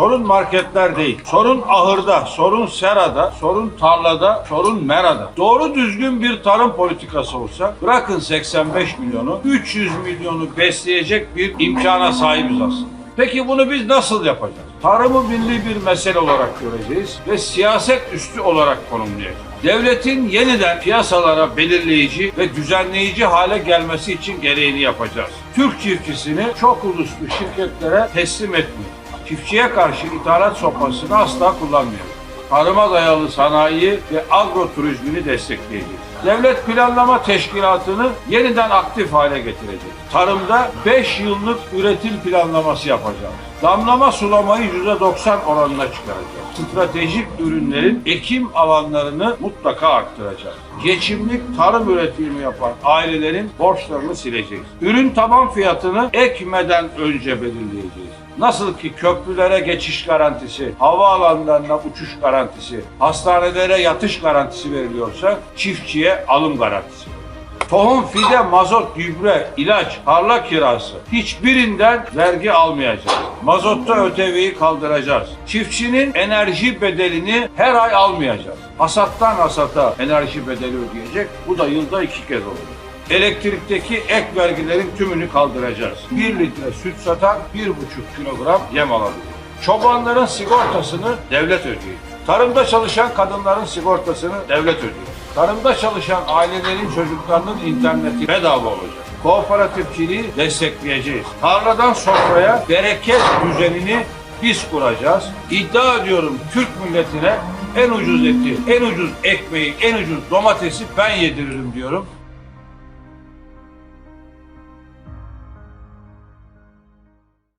Sorun marketler değil. Sorun ahırda, sorun serada, sorun tarlada, sorun merada. Doğru düzgün bir tarım politikası olsa bırakın 85 milyonu, 300 milyonu besleyecek bir imkana sahibiz aslında. Peki bunu biz nasıl yapacağız? Tarımı milli bir mesele olarak göreceğiz ve siyaset üstü olarak konumlayacağız. Devletin yeniden piyasalara belirleyici ve düzenleyici hale gelmesi için gereğini yapacağız. Türk çiftçisini çok uluslu şirketlere teslim etmiyor. Çiftçiye karşı ithalat sopasını asla kullanmıyoruz. Tarıma dayalı sanayi ve agroturizmini destekleyeceğiz. Devlet Planlama Teşkilatı'nı yeniden aktif hale getireceğiz. Tarımda 5 yıllık üretim planlaması yapacağız. Damlama sulamayı %90 oranına çıkaracağız. Stratejik ürünlerin ekim alanlarını mutlaka arttıracağız. Geçimlik tarım üretimi yapan ailelerin borçlarını sileceğiz. Ürün taban fiyatını ekmeden önce belirleyeceğiz. Nasıl ki köprülere geçiş garantisi, havaalanlarına uçuş garantisi, hastanelere yatış garantisi veriliyorsa çiftçiye alım garantisi. Tohum, fide, mazot, gübre, ilaç, tarla kirası hiçbirinden vergi almayacağız. Mazotta ÖTV'yi kaldıracağız. Çiftçinin enerji bedelini her ay almayacağız. Hasattan hasata enerji bedeli ödeyecek. Bu da yılda iki kez olur. Elektrikteki ek vergilerin tümünü kaldıracağız. 1 litre süt satan 1,5 kilogram yem alabilir. Çobanların sigortasını devlet ödeyecek. Tarımda çalışan kadınların sigortasını devlet ödeyecek. Tarımda çalışan ailelerin çocuklarının interneti bedava olacak. Kooperatifçiliği destekleyeceğiz. Tarladan sofraya bereket düzenini biz kuracağız. İddia ediyorum Türk milletine en ucuz eti, en ucuz ekmeği, en ucuz domatesi ben yediririm diyorum.